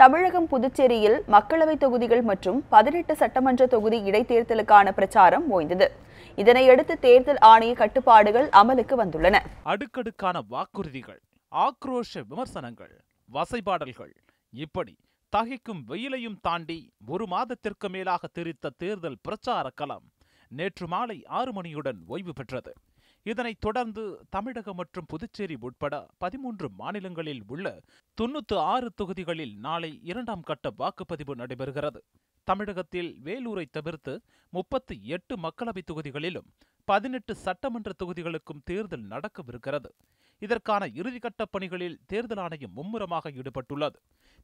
தமிழகம் புதுச்சேரியில் மக்களவைத் தொகுதிகள் மற்றும் பதினெட்டு சட்டமன்ற தொகுதி இடைத்தேர்தலுக்கான பிரச்சாரம் ஓய்ந்தது. இதனையடுத்து தேர்தல் ஆணைய கட்டுப்பாடுகள் அமலுக்கு வந்துள்ளன. அடுக்கடுக்கான வாக்குறுதிகள் ஆக்ரோஷ விமர்சனங்கள் வசைபாடல்கள். இப்படி தகைக்கும் வெயிலையும் தாண்டி ஒரு மாதத்திற்கு மேலாக தெரித்த தேர்தல் பிரச்சார களம் நேற்று மாலை ஆறு மணியுடன் ஓய்வு பெற்றது. இதனைத் தொடர்ந்து தமிழகம் மற்றும் புதுச்சேரி உட்பட பதிமூன்று மாநிலங்களில் உள்ள தொன்னூத்து ஆறு தொகுதிகளில் நாளை இரண்டாம் கட்ட வாக்குப்பதிவு நடைபெறுகிறது. தமிழகத்தில் வேலூரை தவிர்த்து முப்பத்தி எட்டு மக்களவைத் தொகுதிகளிலும் பதினெட்டு சட்டமன்ற தொகுதிகளுக்கும் தேர்தல் நடக்கவிருக்கிறது. இதற்கான இறுதிக்கட்ட பணிகளில் தேர்தல் ஆணையம் மும்முரமாக ஈடுபட்டுள்ளது.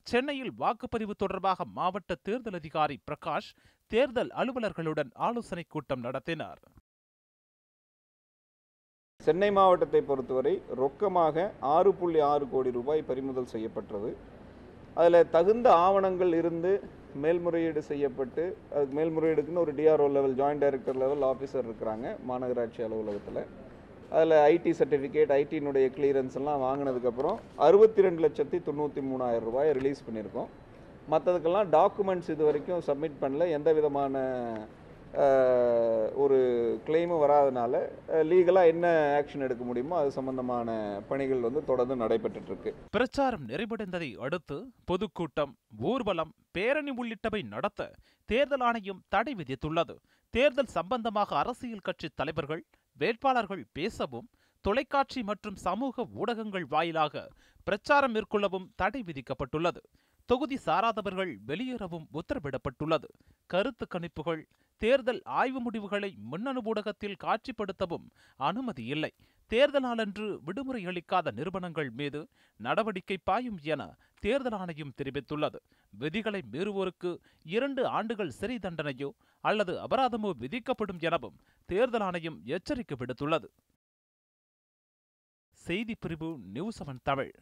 சென்னையில் வாக்குப்பதிவு தொடர்பாக மாவட்ட தேர்தல் அதிகாரி பிரகாஷ் தேர்தல் அலுவலர்களுடன் ஆலோசனைக் கூட்டம் நடத்தினார். சென்னை மாவட்டத்தை பொறுத்தவரை ரொக்கமாக ஆறு புள்ளி ஆறு கோடி ரூபாய் பறிமுதல் செய்யப்பட்டது. அதில் தகுந்த ஆவணங்கள் இருந்து மேல்முறையீடு செய்யப்பட்டு அதுக்கு மேல்முறையீடுக்குன்னு ஒரு DRO level joint director level officer இருக்கிறாங்க மாநகராட்சி அலுவலகத்தில். அதில் ஐடி சர்டிஃபிகேட் ஐடியினுடைய கிளியரன்ஸ் எல்லாம் வாங்கினதுக்கப்புறம் அறுபத்தி ரெண்டு லட்சத்தி தொண்ணூற்றி மூணாயிரம் ரூபாய் ரிலீஸ் பண்ணியிருக்கோம். மற்றதுக்கெல்லாம் டாக்குமெண்ட்ஸ் இது வரைக்கும் சப்மிட் பண்ணல. எந்த விதமான ஒரு கிளைமு வராதனால லீகலாக என்ன ஆக்ஷன் எடுக்க முடியுமோ அது சம்பந்தமான பணிகள் வந்து தொடர்ந்து நடைபெற்றுட்டு இருக்கு பிரச்சாரம் நிறைவடைந்ததை அடுத்து பொதுக்கூட்டம் ஊர்வலம் பேரணி உள்ளிட்டவை நடத்த தேர்தல் ஆணையம் தடை விதித்துள்ளது. தேர்தல் சம்பந்தமாக அரசியல் கட்சி தலைவர்கள் வேட்பாளர்கள் பேசவும் தொலைக்காட்சி மற்றும் சமூக ஊடகங்கள் வாயிலாக பிரச்சாரம் மேற்கொள்ளவும் தடை விதிக்கப்பட்டுள்ளது. தொகுதி சாராதவர்கள் வெளியேறவும் உத்தரவிடப்பட்டுள்ளது. கருத்து கணிப்புகள் தேர்தல் ஆய்வு முடிவுகளை மின்னணு ஊடகத்தில் காட்சிப்படுத்தவும் அனுமதி இல்லை. தேர்தல் நாளன்று விடுமுறை அளிக்காத நிறுவனங்கள் மீது நடவடிக்கை பாயும் என தேர்தல் ஆணையம் தெரிவித்துள்ளது. விதிகளை மீறுவோருக்கு இரண்டு ஆண்டுகள் சிறை தண்டனையோ அல்லது அபராதமோ விதிக்கப்படும் எனவும் தேர்தல் ஆணையம் எச்சரிக்கை விடுத்துள்ளது. செய்தி பிரிவு நியூஸ் செவன் தமிழ்.